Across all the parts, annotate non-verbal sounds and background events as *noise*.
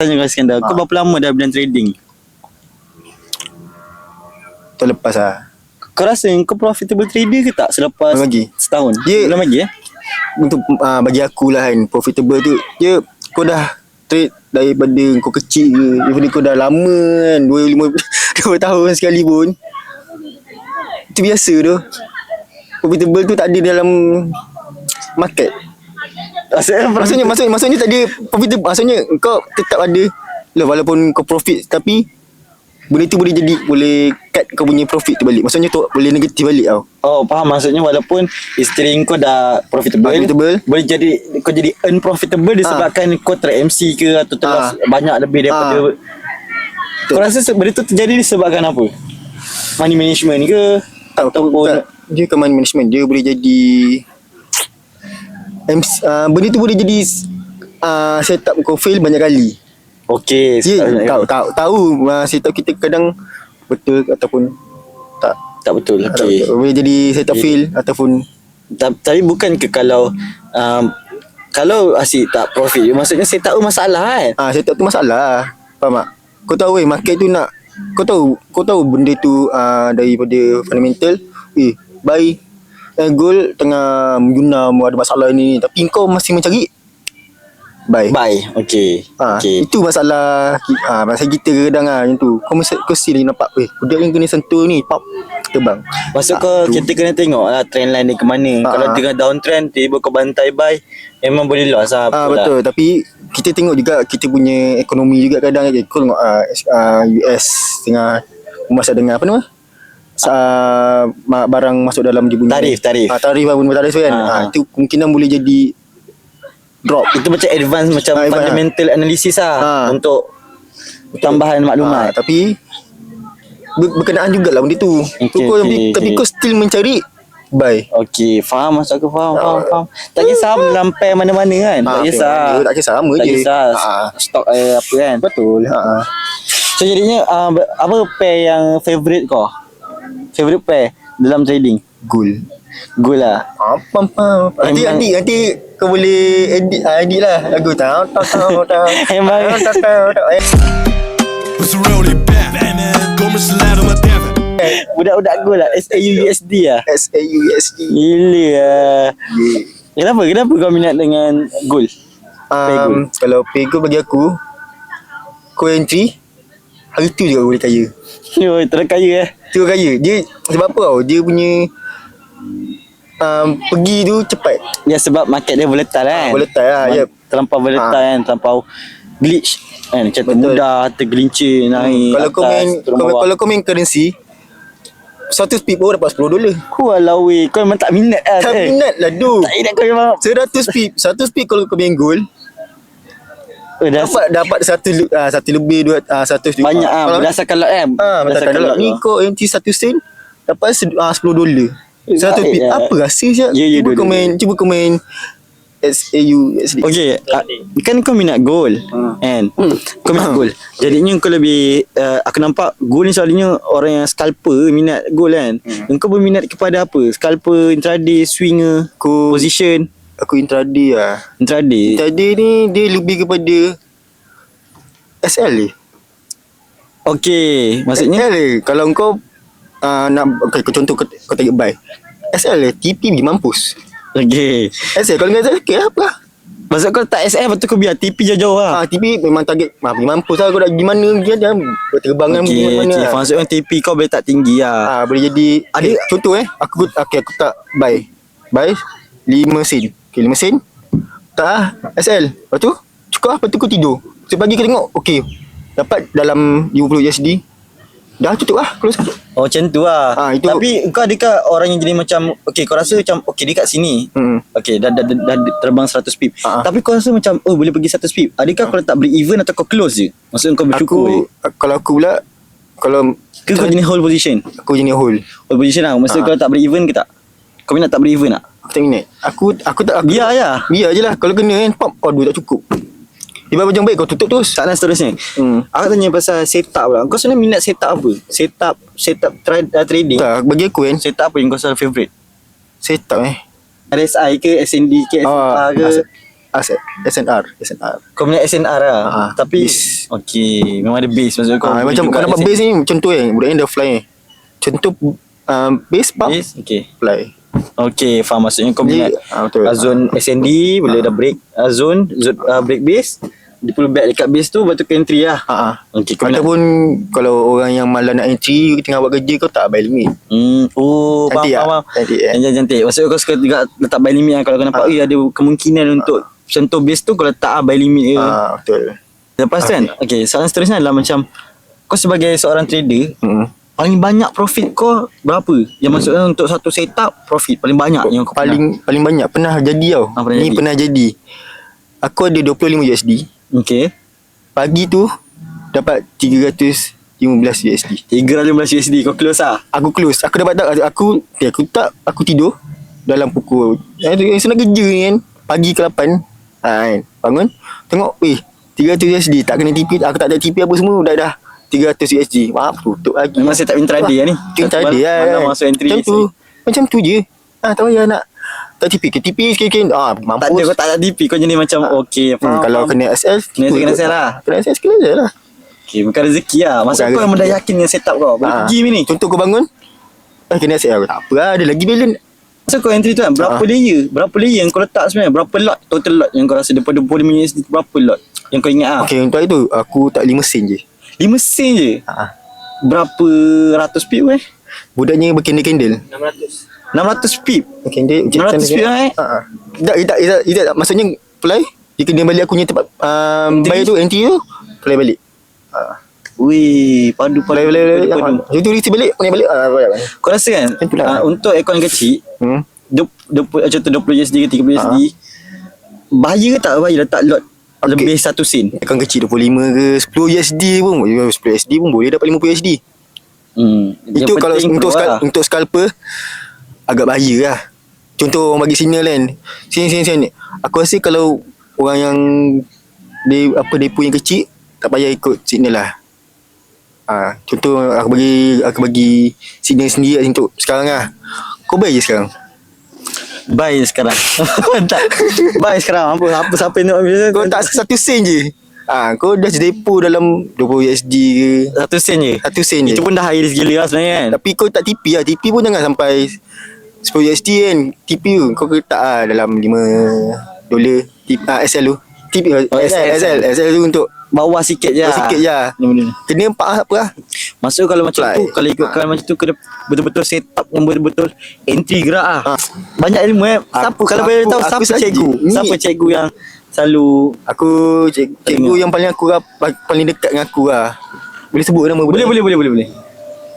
Tanya kau Iskandar, kau Ah. berapa lama dah bidang trading? Tahun lepas lah Kau rasa kau profitable trader ke tak selepas Belum lagi. setahun? Dia- Belum lagi eh? Untuk uh, bagi aku lah kan Profitable tu Dia Kau dah trade Daripada kau kecil ke Daripada kau dah lama kan 2, 5, 2 tahun sekali pun Itu biasa tu Profitable tu tak ada dalam Market Maksudnya, Maksudnya maksudnya maksudnya tak ada profitable maksudnya kau tetap ada lah walaupun kau profit tapi benda tu boleh jadi boleh cut kau punya profit tu balik. Maksudnya tu boleh negatif balik tau. Oh faham maksudnya walaupun isteri kau dah profitable, Profitable. boleh jadi kau jadi unprofitable disebabkan kau track MC ke atau telah Ah. banyak lebih daripada Ah. kau rasa benda tu terjadi disebabkan apa? Money management ke? Tak, Ataupun tak, dia ke money management dia boleh jadi MC, uh, benda tu boleh jadi uh, setup kau fail banyak kali. Okay Dia sekarang- tahu tahu tahu uh, setup kita kadang betul ataupun tak. Tak betul betul. Boleh jadi setup Okay. fail ataupun Ta- Tapi bukan ke kalau um, Kalau asyik tak profit Maksudnya saya tahu masalah kan Ah, saya tak tu masalah. Faham tak? Kau tahu weh market tu nak kau tahu kau tahu benda tu uh, daripada fundamental eh buy uh, gold tengah menjunam ada masalah ni tapi kau masih mencari buy. Bye Okay, Ah, okay. itu masalah ah masa kita kadang ah macam tu. Kau mesti kau still nampak weh budak yang kena sentuh ni pop terbang. Maksud Ah, kau tu. kita kena tengok lah trend line ni ke mana. Ah, Kalau ah. tengah downtrend tiba kau bantai buy memang boleh loss lah. Ah betul lah. tapi kita tengok juga kita punya ekonomi juga kadang eh, kau tengok uh, uh, US tengah masa dengan apa nama? Sa, ma- barang masuk dalam dia punya Tarif, tarif. Ah, tarif lah benda tarif kan. Ah, Ah, ah. itu kemungkinan boleh jadi drop. Itu macam advance macam advance, fundamental analysis lah Ah. untuk tambahan Ah, maklumat. tapi ber- berkenaan jugalah benda tu. Okay, kau, okey, tapi okey. kau still mencari buy. Okey, faham maksud aku faham, Ah. faham, faham. Tak kisah dalam pair mana-mana kan. tak Ah, kisah. mana, tak kisah, sama tak je. kisah Ah. stok eh, apa kan. Betul. Ha. So jadinya uh, apa pair yang favorite kau? Favorite pair dalam trading? Goal. Goal lah. Apa apa. Nanti nanti nanti kau boleh edit ah, edit lah lagu. Emang- Michelin on my Devon. Budak-budak goal lah. SAUUSD lah. D. Gila lah. Kenapa? Kenapa kau minat dengan goal? Um, kalau pego bagi aku Kau entry Hari tu juga boleh kaya *laughs* Yo, terus kaya eh. Tu kaya Dia sebab apa tau Dia punya um, Pergi tu cepat Ya sebab market dia volatile kan. volatile lah, Ma- yep. Terlampau volatile Ha. kan, terlampau glitch kan. Macam Betul. termudah, tergelincir naik Kalau kau atas, main turun kalau, kalau kau main currency Satu speed baru dapat 10 dolar Walau weh, kau memang tak minat lah. Tak eh. minat lah du Tak minat kau memang. 100 speed Satu speed kalau kau main gold Dah Dapat dapat satu ah, satu lebih dua ah, satu banyak ah berdasarkan lot kan. Ah, betul kalau ni lot. kau entry satu sen dapat ah, 10 dolar. Satu Baik bit. lah. Apa rasa siap? Ya, ya, cuba kau main, cuba kau main SAU SD. Okay, uh, kan kau minat goal Hmm. kan? Kau minat goal. Jadinya kau lebih, uh, aku nampak goal ni selalunya orang yang scalper minat goal kan? Hmm. Kau berminat kepada apa? Scalper, intraday, swinger, Aku position, aku intraday lah. intraday. Intraday ni dia lebih kepada SL ni. Okay, maksudnya SL ni. Kalau kau uh, nak okay, kau contoh kau, kau target buy. SL ni TP pergi mampus. Okay. SL kalau kata okay apa lah. Maksud kau tak SF Lepas tu kau biar TP jauh-jauh lah Ah, TP memang target ah, pergi mampus lah kau nak pergi mana pergi aja. Berterbangan pergi Okay, mana. okay. lah. Maksudnya TP kau boleh tak tinggi lah Ah boleh jadi ada Ada- contoh eh aku okay, aku tak buy. Buy 5 sen. Okay 5 sen. Tak ah SL. Lepas tu cukup lah lepas tu kau tidur. So pagi kau tengok okey. Dapat dalam 50 USD. Dah tutup lah close. Oh macam tu lah Ah, itu- Tapi kau adakah orang yang jadi macam Okay kau rasa macam Okay dia kat sini Hmm. Okay dah, dah, dah, dah terbang 100 pip Ah. Tapi kau rasa macam Oh boleh pergi 100 pip Adakah kau tak break even Atau kau close je Maksudnya kau bersyukur je Aku kalau aku pula kalau Ke kau jenis hold position aku jenis hold. Hold position lah Maksudnya Ah. kau tak break even ke tak Kau minat tak break even tak Aku tak minat. Aku aku tak aku, Biar je lah Biar je lah kalau kena kan pop oh duit tak cukup. Dia macam baik kau tutup terus. Soalan seterusnya Hmm. Aku tanya pasal setup pula Kau sebenarnya minat setup apa Setup Setup tra- uh, trading Tak bagi aku kan Setup apa yang kau selalu favourite setup eh. RSI ke SND ke Ah, ke as- as SNR, SNR. Kau punya SNR lah Ah, Tapi base. Okay Memang ada base Maksud kau boleh macam kau nampak SNR. base ni contoh eh budak ni dah fly ni. Contoh um, base pump Base Okay fly. Okay faham maksudnya Kau ah, betul. uh, Zone SND Boleh dah break uh, Zone zone, uh, Break base Dia perlu back dekat base tu Lepas tu ke entry lah Ha ah. Okay kau nak Ataupun kalau orang yang malas nak entry tengah buat kerja kau tak by limit. Hmm, oh, Cantik faham, faham. Cantik, eh? Cantik, cantik. Maksudnya kau suka juga letak by limit lah. Kalau kau nampak, Ah. eh, ada kemungkinan untuk sentuh base tu, kau letak lah by limit je. Ah betul. Lepas tu kan, okay, soalan seterusnya adalah macam, kau sebagai seorang trader, Hmm. Paling banyak profit kau berapa? Yang maksudnya untuk satu setup, profit paling banyak yang kau paling paling banyak pernah jadi tau. Ah, pernah ni jadi. pernah jadi. Aku ada 25 USD. pernah. Okay. Pagi tu dapat 315 USD. 315 USD, kau close lah. Aku close. Aku dapat tak aku eh, aku tak aku tidur dalam pukul eh, yang senang kerja ni kan. Pagi ke 8. Ha, kan. Bangun. Tengok eh 300 USD tak kena TP aku tak ada TP apa semua dah dah 300 USD. Maaf tutup lagi. Memang setup intraday lah ni. Tu intraday lah. Mana masuk entry. Macam tu. Macam tu je. Ah tak payah nak tak TP ke TP sikit-sikit. Ah Tak mampus. ada, kau tak ada DP. Kau jadi macam, okay, Hmm, faham, kalau kena SL Kena SL, kena SL lah. Kena SL kena SL lah Okay, bukan rezeki lah. Masa Bukan kau memang dah rezeki. yakin dengan setup kau. Boleh Ah. pergi ni. Contoh kau bangun Eh kena SL Tak apa lah Ada lagi balance Masa kau entry tu kan Berapa Ah. layer Berapa layer yang kau letak sebenarnya Berapa lot Total lot yang kau rasa Daripada 25 USD tu Berapa lot Yang kau ingat lah Okay untuk itu Aku tak 5 sen je 5 sen je ha. Berapa ratus pip eh Budaknya berkendel-kendel 600 pip Berkendel 600 pip eh ha. Tak, tak, tak, Maksudnya Fly Dia kena balik aku punya tempat um? Bayar tu entry tu Fly balik ha. Wih Padu padu Fly balik balik padu, padu. Lepas tu receive balik Balik balik ah, balik, balik. Kau rasa kan lah. ah, Untuk aircon kecil Hmm. 20, 20, contoh 20 USD ke 30 USD Bahaya ke tak bahaya letak lot Okay. Lebih 1 sen Akan kecil 25 ke 10 USD pun 10 USD pun boleh dapat 50 USD hmm. Yang Itu kalau untuk skal, lah. untuk scalper agak bahaya lah. Contoh orang bagi signal kan. Sini sini sini. Aku rasa kalau orang yang dia apa depo yang kecil tak payah ikut signal lah. Ah, contoh aku bagi aku bagi signal sendiri lah untuk sekarang lah. Kau bayar je sekarang. Buy sekarang. *laughs* Mantap Buy sekarang. Apa apa siapa yang nak ambil Kau tak satu sen je. Ah, kau dah depo dalam 20 USD ke. Satu sen je? Satu sen je. Itu pun dah high risk gila lah sebenarnya kan? Tapi kau tak TP lah. TP pun jangan sampai 10 USD kan? TP tu Kau letak lah dalam 5 dolar TP, ah, SL tu TP Oh, oh, SL, SL, SL tu untuk Bawah sikit je Bawah sikit je. Benda-benda. Kena empat lah, apa lah? Maksud kalau macam tu Kalau ikutkan macam tu Kena betul-betul set up Yang betul-betul Entry gerak lah. Ha. Banyak ilmu eh. Siapa Aku- Kalau boleh tahu Siapa cikgu? Ni- Siapa cikgu yang Selalu Aku cik, cikgu yang paling aku Paling dekat dengan aku lah. Boleh sebut nama Boleh boleh boleh boleh boleh.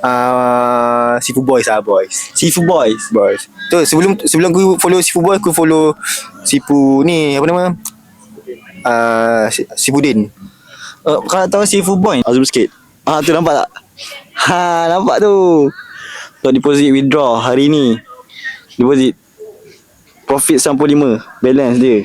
Uh, Sifu Boys lah Boys. Sifu Boys? Boys. Tu sebelum sebelum aku follow Sifu Boys Aku follow Sifu ni Apa nama uh, Sifudin uh, Kalau tahu Sifu Boy Azul sikit. Ah tu nampak tak? Ha nampak tu. Untuk deposit withdraw hari ni. Deposit Profit 95 Balance dia.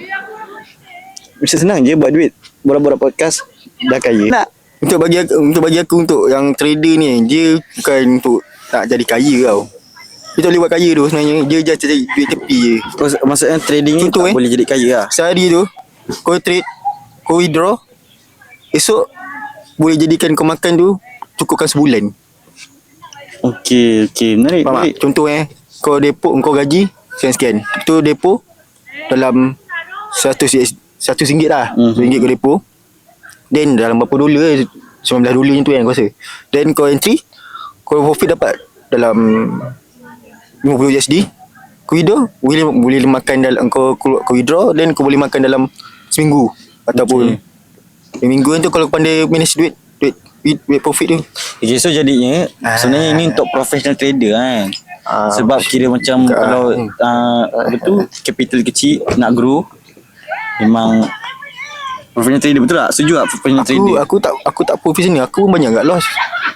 Mesti senang je buat duit. Borak-borak podcast Dah kaya. Nak. Untuk bagi aku, untuk bagi aku untuk yang trader ni dia bukan untuk nak jadi kaya tau. Dia tak boleh buat kaya tu sebenarnya. Dia just cari duit tepi je. Maksudnya trading ni Contoh, tak eh. boleh jadi kaya lah. Sehari tu kau trade, kau withdraw, esok boleh jadikan kau makan tu cukupkan sebulan. Okay okay Menarik Faham menarik tak? Contoh eh, kau depo kau gaji sekian-sekian. Tu depo dalam 100 US, 100 ringgit lah. Mm-hmm. ringgit kau depo. Then dalam berapa dolar eh, 19 dolar macam tu kan aku rasa. Then kau entry, kau profit dapat dalam 50 USD. Kau withdraw, boleh, boleh makan dalam kau, kau, kau withdraw then kau boleh makan dalam seminggu ataupun okay. minggu tu kalau pandai manage duit, duit, duit, duit profit tu. Okay so jadinya Ah. Sebenarnya ini untuk professional trader kan Ah, Sebab kira macam Bukan. Kalau uh, Apa tu Capital kecil Nak grow Memang Professional trader betul tak? Setuju tak professional Aku trader? aku tak aku tak profesional, aku pun banyak agak loss.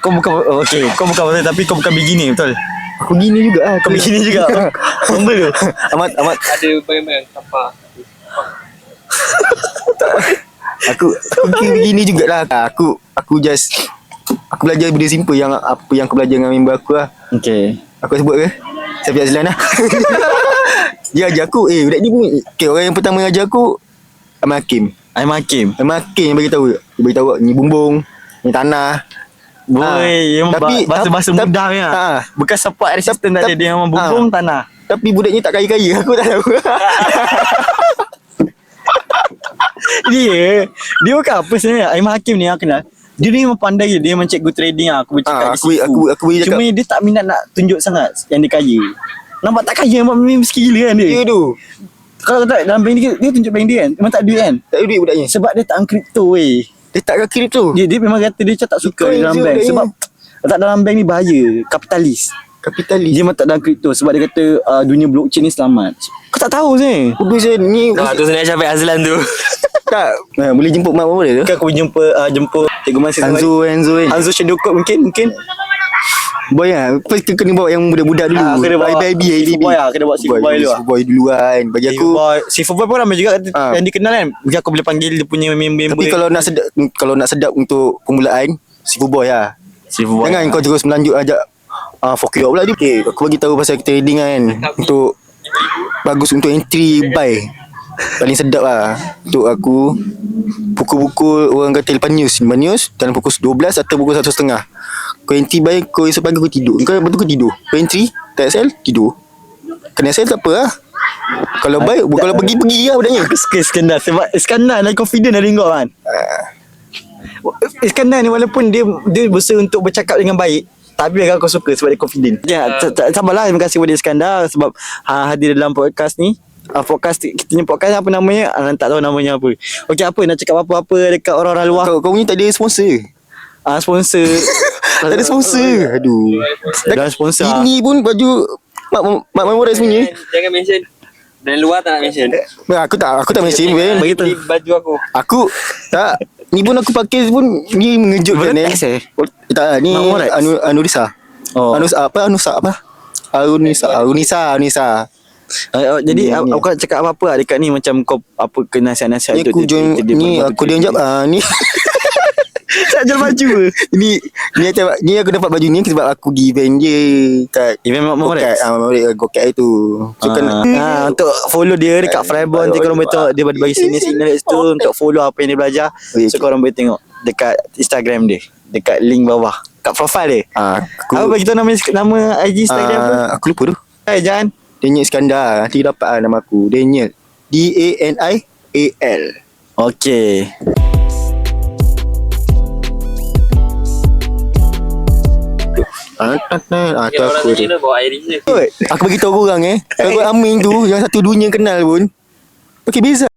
Kau bukan oh, Okay Kau bukan professional Tapi kau bukan beginner betul? Aku gini juga lah Kau beginner juga *laughs* Humble tu Amat Amat ada bayang-bayang tanpa Aku Aku kira begini jugalah Aku Aku just Aku belajar benda simple Yang apa yang aku belajar dengan member aku lah Okay Aku sebut ke Saya Azlan lah *laughs* Dia ajar aku Eh budak ni pun Okay orang yang pertama ajar aku Amal Hakim. Aiman Hakim. Amal Hakim yang bagi tahu. Dia bagi tahu ni bumbung, ni tanah. Boy, Ah, yang tapi- bahasa-bahasa tapi- mudah ya. ah. Bukan support resistance Tap- tadi dia memang ah. bumbung tanah. Tapi budak ni tak kaya-kaya *laughs* Aku tak tahu *laughs* *laughs* dia dia bukan apa sebenarnya? Aiman Hakim ni aku kenal. Dia ni memang pandai je. Dia memang cikgu trading lah. Aku bercakap Ah, dia aku- sifu. aku- aku boleh cakap. cuma dia tak minat nak tunjuk sangat yang dia kaya. Nampak tak kaya? Memang miskin gila kan dia? Dia tu. Kalau tak dalam bank dia dia tunjuk bank dia kan? Memang tak ada duit kan? Tak ada duit budaknya sebab dia tak kripto weh. Dia tak ke kripto dia, dia memang kata dia tak suka Bitcoin dalam bank. sebab tak dalam bank ni bahaya. Kapitalis. Kapitalis. Dia memang tak dalam kripto sebab dia kata uh, dunia blockchain ni selamat. Kau tak tahu sih je. Ni tu sebenarnya Syafiq Azlan tu. *laughs* tak ha, Boleh jemput mak apa dia tu kan aku jumpa uh, jumpa cikgu masa Hanzo Hanzo kan Hanzo Shedokot mungkin mungkin Boy lah First kita kena bawa yang budak-budak dulu Ah, kena bawa baby Sifu boy lah, kena bawa Sifu boy dulu lah. Sifu boy dulu kan Bagi aku boy, si football pun ramai juga Ah. yang dikenal kan. Mungkin aku boleh panggil dia punya member-member. Tapi kalau nak sedap Kalau nak sedap untuk Permulaan Sifu boy lah si football. Jangan kau terus melanjut ajak Ah, fuck you pula dia. Okay, aku bagi tahu pasal trading kan. Untuk bagus untuk entry buy. Paling sedap lah. Untuk aku Pukul-pukul Orang kata lepas news. Lepas news Dalam pukul 12 Atau pukul 1.30 Kau entry buy Kau esok pagi kau tidur. Kau betul kau tidur. Kau entry Tak sell Tidur. Kena sell tak apa lah. Kalau buy Kalau pergi-pergi lah budaknya Aku suka Iskandar sebab Iskandar lagi confident dari kau kan. Iskandar ni walaupun dia dia berusaha untuk bercakap dengan baik tapi agak kau suka sebab dia confident. Ya, uh. sabarlah terima kasih kepada Iskandar sebab ha, hadir dalam podcast ni. Uh, podcast kita punya podcast apa namanya? Uh, tak tahu namanya apa. Okey apa nak cakap apa-apa dekat orang-orang luar? Kau, kau punya tak ada sponsor Uh, sponsor *laughs* Tak ada sponsor Aduh Dan sponsor ah. Ini pun baju Mak Mak Memorex punya Jangan mention. Dan luar tak nak mention. Nah, aku tak aku tak mention Ben. Bagi baju aku. Aku tak ni pun aku pakai pun ni mengejutkan eh. Eh? Tak lah, ni Mak anu Anurisa. Oh. Anus apa Anusa apa? Arunisa, Arunisa, Arunisa. Uh, uh, jadi uh, ni. aku nak cakap apa-apa lah dekat ni macam kau apa ke nasihat-nasihat Ni aku join ni aku dia jawab ah ni *laughs* tak jual baju *laughs* ni ni aku ni aku dapat baju ni sebab aku pergi event dia kat Event Mak Morex? Gokat, ah Morex Gokat itu. So kan ah, untuk follow dia dekat nanti korang boleh tengok dia bagi signal-signal kat situ untuk follow apa yang dia belajar. Okay, So okay. korang boleh tengok dekat Instagram dia, dekat link bawah, kat profile dia. ah aku Apa bagi tahu nama nama IG Instagram tu? ah, aku lupa tu. Eh Jan. Daniel Iskandar. Nanti dapat lah nama aku. Daniel D-A-N-I-A-L Okay. Ah, tak. Ah, tu Orang aku tu. Aku bagi tahu korang eh. Kalau *laughs* kau Amin tu Yang satu dunia kenal pun. Pakai beza